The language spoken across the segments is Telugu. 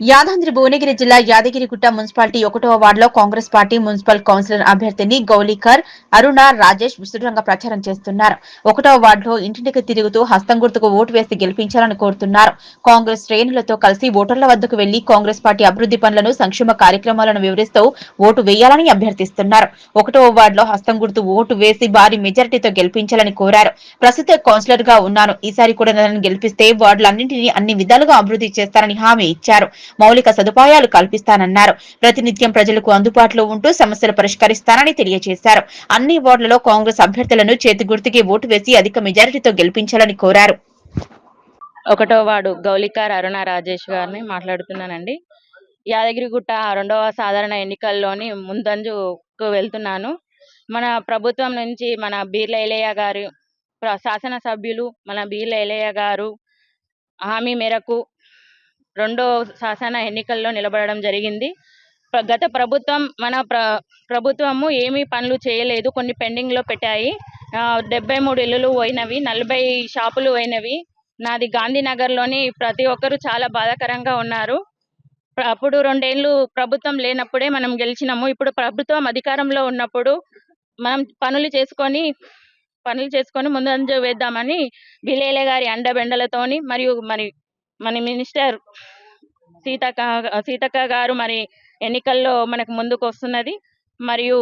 యాదాద్రి భువనగిరి జిల్లా యాదగిరిగుట్ట మున్సిపాలిటీ ఒకటవ వార్డులో కాంగ్రెస్ పార్టీ మున్సిపల్ కౌన్సిలర్ అభ్యర్థిని గౌలీకర్ అరుణ రాజేష్ విస్తృతంగా ప్రచారం చేస్తున్నారు. ఒకటవ వార్డులో ఇంటింటికి తిరుగుతూ హస్తం గుర్తుకు ఓటు వేసి గెలిపించాలని కోరుతున్నారు. కాంగ్రెస్ శ్రేణులతో కలిసి ఓటర్ల వద్దకు వెళ్ళి కాంగ్రెస్ పార్టీ అభివృద్ధి పనులను సంక్షేమ కార్యక్రమాలను వివరిస్తూ ఓటు వేయాలని అభ్యర్థిస్తున్నారు. ఒకటవ వార్డులో హస్తం గుర్తు ఓటు వేసి భారీ మెజారిటీతో గెలిపించాలని కోరారు. ప్రస్తుత కౌన్సిలర్గా ఉన్నాను. ఈసారి కూడా నన్ను గెలిపిస్తే వార్డులన్నింటినీ అన్ని విధాలుగా అభివృద్ధి చేస్తారని హామీ ఇచ్చారు. మౌలిక సదుపాయాలు కల్పిస్తానన్నారు. ప్రతినిత్యం ప్రజలకు అందుబాటులో ఉంటూ సమస్యలు పరిష్కరిస్తానని తెలియజేశారు. అన్ని వార్డులలో కాంగ్రెస్ అభ్యర్థులను చేతి గుర్తుకి ఓటు వేసి అధిక మెజారిటీతో గెలిపించాలని కోరారు. ఒకటో వార్డు గౌలికార్ అరుణ రాజేష్ గారిని మాట్లాడుతున్నానండి. యాదగిరిగుట్ట రెండవ సాధారణ ఎన్నికల్లోని ముందంజుకు వెళ్తున్నాను. మన ప్రభుత్వం నుంచి మన బీర్ల ఎలయ్య గారు శాసనసభ్యులు మన బీర్ల ఎలయ్య గారు హామీ మేరకు రెండో శాసన ఎన్నికల్లో నిలబడడం జరిగింది. గత ప్రభుత్వం మన ప్ర ప్రభుత్వము ఏమీ పనులు చేయలేదు. కొన్ని పెండింగ్లో పెట్టాయి. డెబ్బై మూడు ఇల్లులు పోయినవి నలభై షాపులు పోయినవి. నాది గాంధీనగర్లోని ప్రతి ఒక్కరు చాలా బాధాకరంగా ఉన్నారు. అప్పుడు రెండేళ్ళు ప్రభుత్వం లేనప్పుడే మనం గెలిచినాము. ఇప్పుడు ప్రభుత్వం అధికారంలో ఉన్నప్పుడు మనం పనులు చేసుకొని పనులు చేసుకొని ముందంజ వేద్దామని బిలేలే గారి అండబెండలతోని మరియు మరి మన మినిస్టర్ సీతక్క సీతక్క గారు మరి ఎన్నికల్లో మనకు ముందుకు వస్తున్నది. మరియు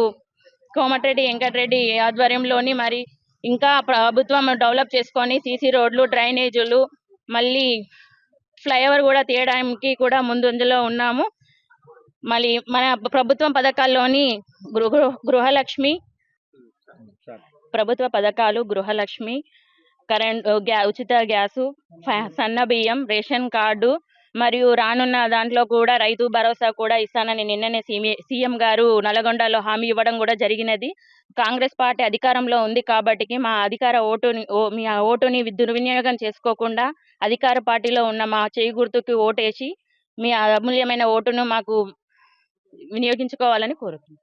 కోమటిరెడ్డి వెంకటరెడ్డి ఆధ్వర్యంలోని మరి ఇంకా ప్రభుత్వం డెవలప్ చేసుకొని సీసీ రోడ్లు డ్రైనేజీలు మళ్ళీ ఫ్లైఓవర్ కూడా తీయడానికి కూడా ముందంజలో ఉన్నాము. మళ్ళీ మన ప్రభుత్వం పథకాల్లోని గృహ గృహలక్ష్మి ప్రభుత్వ పథకాలు గృహలక్ష్మి కరెంట్ గ్యా ఉచిత గ్యాసు సన్న బియ్యం రేషన్ కార్డు మరియు రానున్న దాంట్లో కూడా రైతు భరోసా కూడా ఇస్తానని నిన్ననే సీఎం గారు నల్గొండలో హామీ ఇవ్వడం కూడా జరిగినది. కాంగ్రెస్ పార్టీ అధికారంలో ఉంది కాబట్టి మా అధికార ఓటుని ఓ- మీ ఓటుని దుర్వినియోగం చేసుకోకుండా అధికార పార్టీలో ఉన్న మా చేయి గుర్తుకి ఓటేసి మీ అమూల్యమైన ఓటును మాకు వినియోగించుకోవాలని కోరుతున్నాను